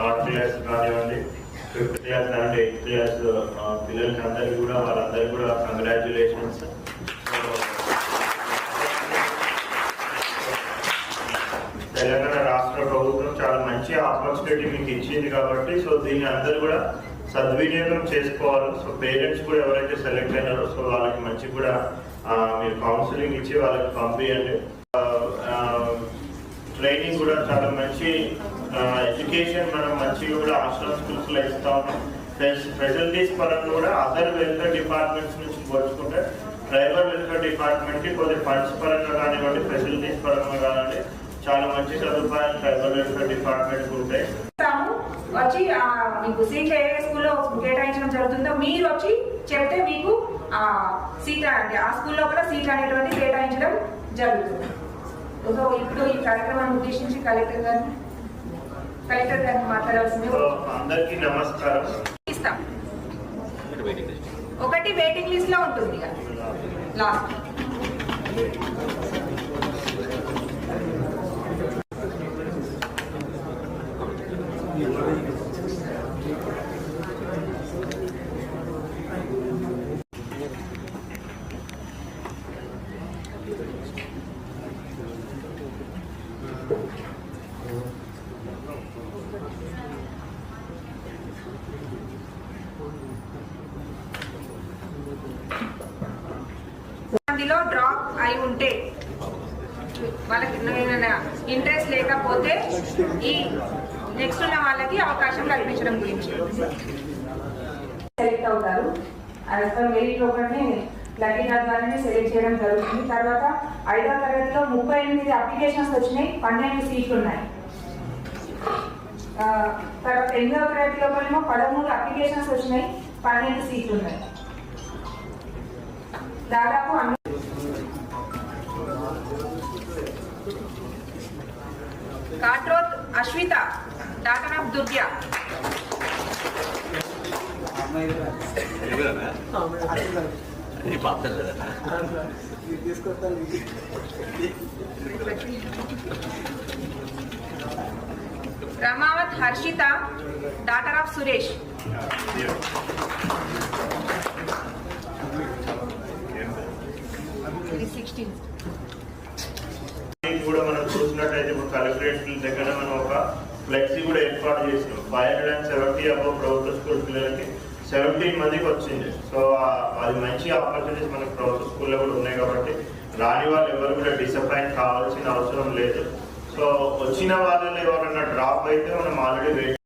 Third class కానివ్వండి fifth class కానివ్వండి eighth class పిల్లలకి అందరికీ కూడా వాళ్ళందరికీ కూడా కంగ్రాచులేషన్స్ తెలంగాణ రాష్ట్ర ప్రభుత్వం చాలా మంచి ఆపర్చునిటీ మీకు ఇచ్చింది కాబట్టి సో దీన్ని అందరూ కూడా సద్వినియోగం చేసుకోవాలి. సో పేరెంట్స్ కూడా ఎవరైతే సెలెక్ట్ అయినారో సో వాళ్ళకి మంచి కూడా మీరు కౌన్సిలింగ్ ఇచ్చి వాళ్ళకి పంపించండి ట్రైనింగ్ కూడా చాలా మంచి ఎడ్యుకేషన్ మనం మంచిగా కూడా హాస్టల్ స్కూల్స్లో ఇస్తా. ఉన్నాం ఫెసిలిటీస్ పరంగా కూడా అదర్ వెల్ఫేర్ డిపార్ట్మెంట్స్ నుంచి పోల్చుకుంటే ట్రైబల్ వెల్ఫేర్ డిపార్ట్మెంట్కి కొద్దిగా ఫండ్స్ పరంగా కానివ్వండి ఫెసిలిటీస్ పరంగా కానివ్వండి చాలా మంచి సదుపాయాలు ట్రైబల్ వెల్ఫేర్ డిపార్ట్మెంట్ ఉంటాయి. వచ్చి మీకు సీట్లు ఏ స్కూల్లో కేటాయించడం జరుగుతుందో మీరు వచ్చి చెప్తే మీకు సీట్ అంటే ఆ స్కూల్లో కూడా సీట్ అనేటువంటి కేటాయించడం జరుగుతుంది. సో ఇప్పుడు ఈ కార్యక్రమాన్ని ఉద్దేశించి కలెక్టర్ గారిని కలెక్టర్ గారిని మాట్లాడాల్సింది. అందరికీ నమస్కారం. ఇస్తాం. ఒకటి వెయిటింగ్ లిస్ట్లో ఉంటుంది లాస్ట్ మందిలో డ్రాప్ అయి ఉంటే వాళ్ళకి ఇంట్రెస్ట్ లేకపోతే ఈ నెక్స్ట్ ఉన్న వాళ్ళకి అవకాశం కల్పించడం గురించి. సెలెక్ట్ అవుతారు. యాజ్ పర్ మెరిట్ ఒకటి ద్వారానే సెలెక్ట్ చేయడం జరుగుతుంది. తర్వాత ఐదవ తరగతిలో ముప్పై ఎనిమిది అప్లికేషన్స్ వచ్చినాయి. పన్నెండు సీట్లు ఉన్నాయి. తర్వాత ఎనిమిదవ తరగతి లోపలేమో పదమూడు అప్లికేషన్స్ వచ్చినాయి. పన్నెండు సీట్లు ఉన్నాయి. దాదాపు Katroth Ashwitha daughter of Durgya Ramavath Harshitha daughter of Suresh. Sixteen ఇది కూడా మనం చూసినట్టయితే ఇప్పుడు కలెక్టరేట్ దగ్గర మనం ఒక ఫ్లెక్సీ కూడా ఏర్పాటు చేసినాం. Five hundred and seventy above ప్రభుత్వ స్కూల్ పిల్లలకి సెవెంటీన్ మందికి వచ్చింది. సో అది మంచి ఆపర్చునిటీస్ మనకి ప్రభుత్వ స్కూల్లో కూడా ఉన్నాయి కాబట్టి రాని వాళ్ళు ఎవరు కూడా డిసప్పాయింట్ కావాల్సిన అవసరం లేదు. సో వచ్చిన వాళ్ళు ఎవరైనా డ్రాప్ అయితే మనం ఆల్రెడీ